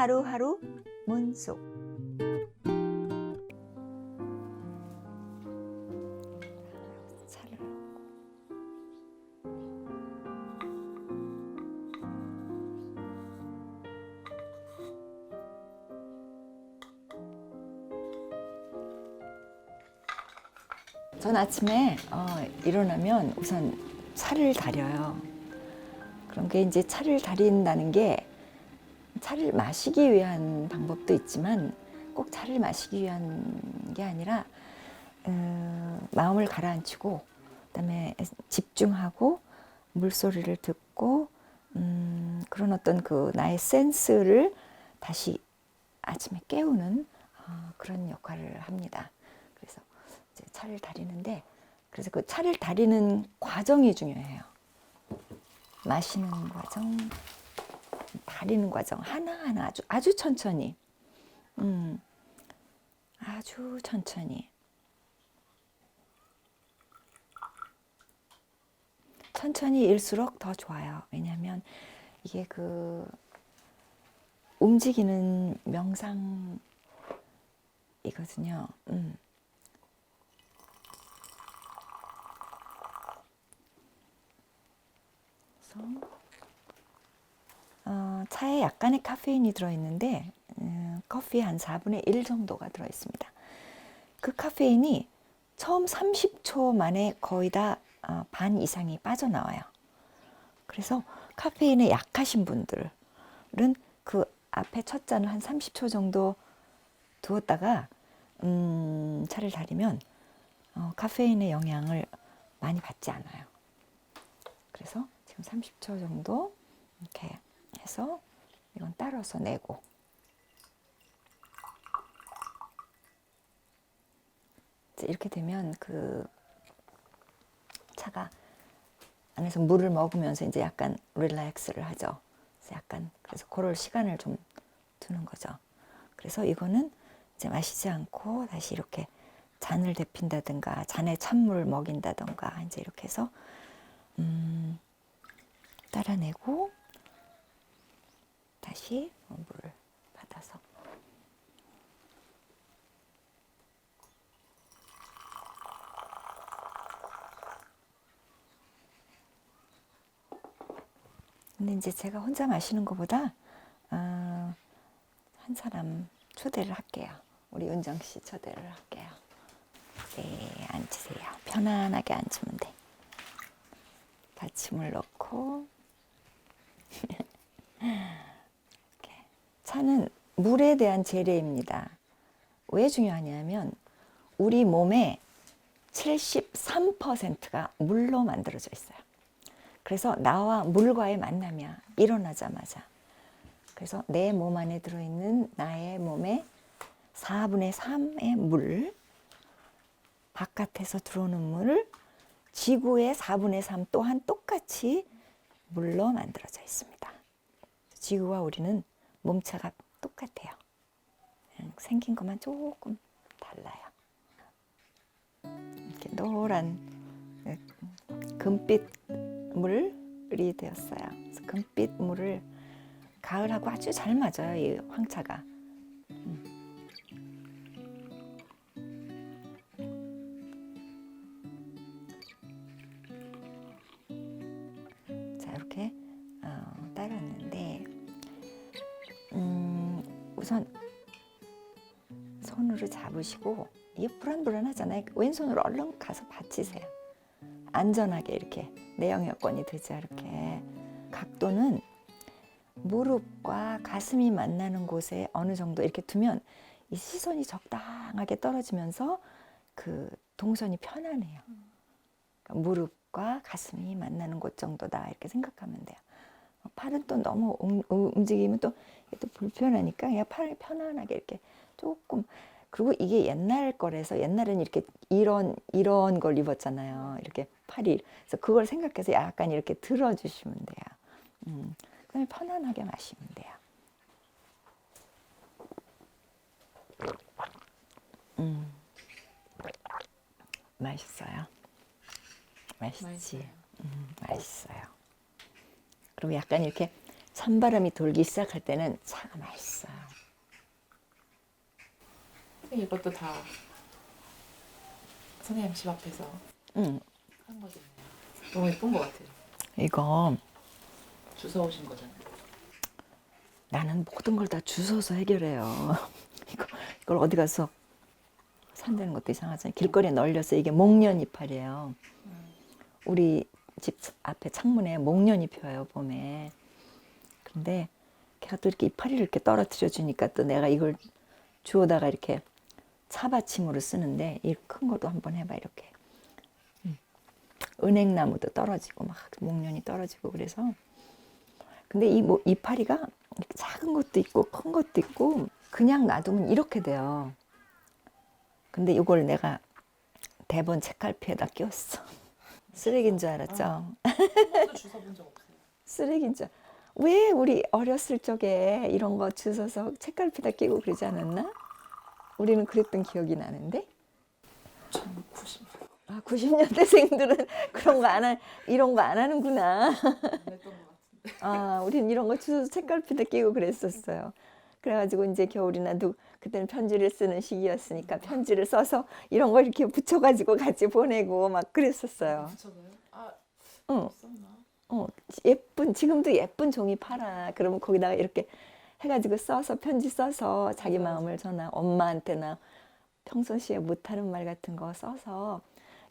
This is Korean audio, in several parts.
하루하루 문속 전 아침에 어, 일어나면 우선 차를 다려요. 그런 게 이제 차를 다린다는 게 차를 마시기 위한 방법도 있지만 꼭 차를 마시기 위한 게 아니라 어, 마음을 가라앉히고 그다음에 집중하고 물소리를 듣고 음, 그런 어떤 그 나의 센스를 다시 아침에 깨우는 어, 그런 역할을 합니다. 그래서 이제 차를 다리는데 그래서 그 차를 다리는 과정이 중요해요. 마시는 과정, 다리는 과정 하나하나 아주 아주 천천히, 음, 아주 천천히. 천천히 일수록 더 좋아요. 왜냐하면 이게 그 움직이는 명상이거든요. 음. 그래서 어, 차에 약간의 카페인이 들어있는데 음, 커피 한 4분의 1 정도가 들어있습니다. 그 카페인이 처음 30초 만에 거의 다 반 이상이 빠져나와요. 그래서 카페인에 약하신 분들은 그 앞에 첫 잔을 한 30초 정도 두었다가 음, 차를 다리면 어, 카페인의 영향을 많이 받지 않아요. 그래서 지금 30초 정도 이렇게 해서 이건 따라서 내고 이렇게 되면 그 차가 안에서 물을 먹으면서 이제 약간 릴렉스를 하죠. 그래서 약간 그래서 그럴 시간을 좀 두는 거죠. 그래서 이거는 이제 마시지 않고 다시 이렇게 잔을 데핀다든가 잔에 찬물 먹인다든가 이제 이렇게 해서 음, 따라내고 다시 물을 받아서 근데 이제 제가 혼자 마시는 것보다 어, 한 사람 초대를 할게요. 우리 윤정 씨 초대를 할게요. 네, 앉으세요. 편안하게 앉으면 돼. 받침을 넣고. 차는 물에 대한 재래입니다. 왜 중요하냐면 우리 몸의 73%가 물로 만들어져 있어요. 그래서 나와 물과의 만남이 일어나자마자 그래서 내 몸 안에 들어있는 나의 몸의 4분의 3의 물 바깥에서 들어오는 물을 지구의 4분의 3 또한 똑같이 물로 만들어져 있습니다. 지구와 우리는 몸체가 똑같아요. 생긴 것만 조금 달라요. 이렇게 노란 금빛 물이 되었어요. 금빛 물을 가을하고 아주 잘 맞아요. 이 황차가. 손으로 잡으시고 이게 불안불안하잖아요. 왼손으로 얼른 가서 받치세요. 안전하게 이렇게 내영 여건이 되지 않게 각도는 무릎과 가슴이 만나는 곳에 어느 정도 이렇게 두면 이 시선이 적당하게 떨어지면서 그 동선이 편안해요. 그러니까 무릎과 가슴이 만나는 곳 정도다 이렇게 생각하면 돼요. 팔은 또 너무 움, 움직이면 또, 또 불편하니까 그냥 팔을 편안하게 이렇게 조금 그리고 이게 옛날 거라서 옛날에는 이렇게 이런 이런 걸 입었잖아요. 이렇게 팔이 그래서 그걸 생각해서 약간 이렇게 들어주시면 돼요. 음, 그다음에 편안하게 마시면 돼요. 음, 맛있어요. 맛있지. 음, 맛있어요. 그리고 약간 이렇게 찬바람이 돌기 시작할 때는 차가. 선생님 이것도 다 선생님 집 앞에서 응, 한 거잖아요. 너무 예쁜 것 같아요. 이거 주워 오신 거잖아요. 나는 모든 걸 다 주워서 해결해요. 이거, 이걸 어디 가서 산다는 것도 이상하잖아요. 길거리에 널려서 이게 목련 이파리예요. 우리 집 앞에 창문에 목련이 펴요 봄에. 근데 걔가 또 이렇게 이파리를 이렇게 떨어뜨려 주니까 또 내가 이걸 주워다가 이렇게 차받침으로 쓰는데 이 큰 것도 한번 해봐 이렇게. 음. 은행나무도 떨어지고 막 목련이 떨어지고 그래서 근데 이 뭐 이파리가 작은 것도 있고 큰 것도 있고 그냥 놔두면 이렇게 돼요. 근데 이걸 내가 대본 책갈피에다 끼웠어. 쓰레기인 줄 알았죠? 없어요. 쓰레기인 줄. 왜 우리 어렸을 적에 이런 거 주워서 책갈피에다 끼고 그러지 않았나? 우리는 그랬던 기억이 나는데. 참 90. 아, 90년대생들은 그런 거 안 하, 이런 거 안 하는구나. 아, 우린 이런 거 주워서 책갈피에다 끼고 그랬었어요. 그래가지고 이제 겨울이나 누, 그때는 편지를 쓰는 시기였으니까 편지를 써서 이런 거 이렇게 붙여가지고 같이 보내고 막 그랬었어요. 붙여서요? 아, 응. 어, 예쁜, 지금도 예쁜 종이 팔아. 그러면 거기다가 이렇게 해가지고 써서 편지 써서 자기 마음을 전하, 엄마한테나 평소시에 못하는 말 같은 거 써서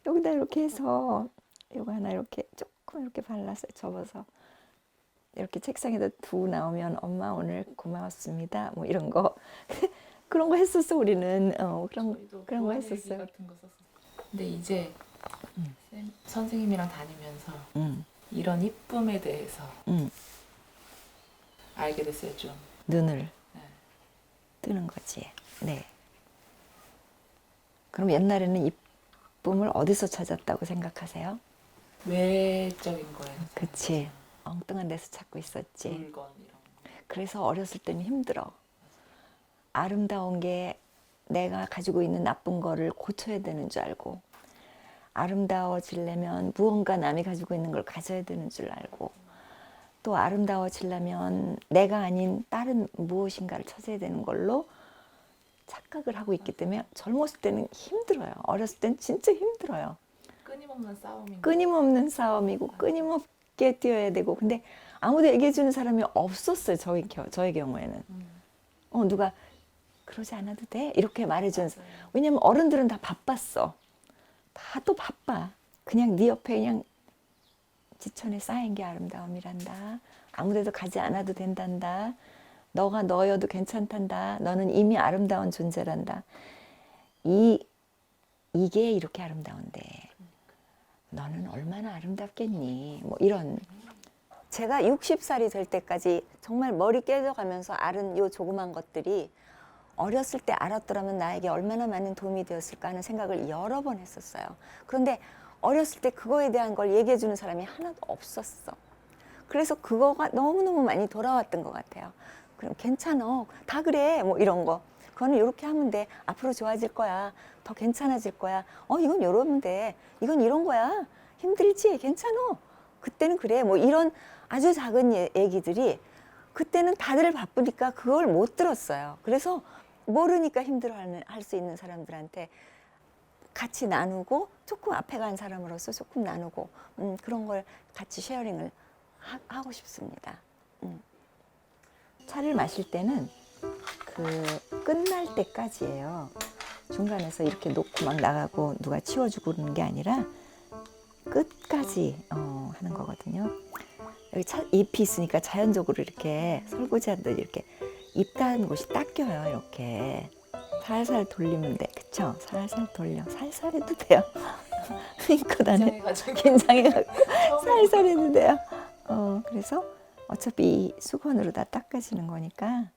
여기다 이렇게 해서 이거 하나 이렇게 조금 이렇게 발라서 접어서 이렇게 책상에다 두고 나오면 엄마 오늘 고마웠습니다. 뭐 이런 거. 그런 거 했었어, 우리는. 어, 그런, 그런 거 했었어요. 근데 이제 음. 쌤- 선생님이랑 다니면서 음, 이런 이쁨에 대해서 음, 알게 됐어요 좀. 눈을 네. 뜨는 거지. 네. 그럼 옛날에는 이쁨을 어디서 찾았다고 생각하세요? 외적인 거에 그치. 엉뚱한 데서 찾고 있었지. 물건 이런 거. 그래서 어렸을 때는 힘들어. 아름다운 게 내가 가지고 있는 나쁜 거를 고쳐야 되는 줄 알고, 아름다워지려면 무언가 남이 가지고 있는 걸 가져야 되는 줄 알고, 또 아름다워지려면 내가 아닌 다른 무엇인가를 찾아야 되는 걸로 착각을 하고 있기 때문에 젊었을 때는 힘들어요. 어렸을 땐 진짜 힘들어요. 끊임없는 싸움인 끊임없는 싸움이고 끊임없게 뛰어야 되고 근데 아무도 얘기해 주는 사람이 없었어요. 저희 겨- 저의 경우에는 음, 어 누가 그러지 않아도 돼 이렇게 말해 주는 사람. 맞아요. 왜냐면 어른들은 다 바빴어. 다 또 바빠. 그냥 네 옆에 그냥 지천에 쌓인 게 아름다움이란다. 아무데도 가지 않아도 된단다. 너가 너여도 괜찮단다. 너는 이미 아름다운 존재란다. 이 이게 이렇게 아름다운데 너는 얼마나 아름답겠니? 뭐 이런 제가 60살이 될 때까지 정말 머리 깨져가면서 알은 요 조그만 것들이 어렸을 때 알았더라면 나에게 얼마나 많은 도움이 되었을까 하는 생각을 여러 번 했었어요. 그런데 어렸을 때 그거에 대한 걸 얘기해 주는 사람이 하나도 없었어. 그래서 그거가 너무너무 많이 돌아왔던 것 같아요. 그럼 괜찮어. 다 그래. 뭐 이런 거. 그거는 이렇게 하면 돼. 앞으로 좋아질 거야. 더 괜찮아질 거야. 어, 이건 이러면 돼. 이건 이런 거야. 힘들지? 괜찮어. 그때는 그래. 뭐 이런 아주 작은 예- 얘기들이 그때는 다들 바쁘니까 그걸 못 들었어요. 그래서 모르니까 힘들어하는 할 수 있는 사람들한테 같이 나누고 조금 앞에 간 사람으로서 조금 나누고 음, 그런 걸 같이 쉐어링을 하, 고 싶습니다. 음. 차를 마실 때는 그 끝날 때까지예요. 중간에서 이렇게 놓고 막 나가고 누가 치워주고 그러는 게 아니라 끝까지 어, 하는 거거든요. 여기 차, 잎이 있으니까 자연적으로 이렇게 설거지하듯 이렇게 잎 닿은 곳이 닦여요. 이렇게 살살 돌리면 돼. 그쵸? 살살 돌려. 살살 해도 돼요. 힘껏 안 해. 긴장해가지고 긴장해갖고 살살 해도 돼요. 어, 그래서 어차피 이 수건으로 다 닦아지는 거니까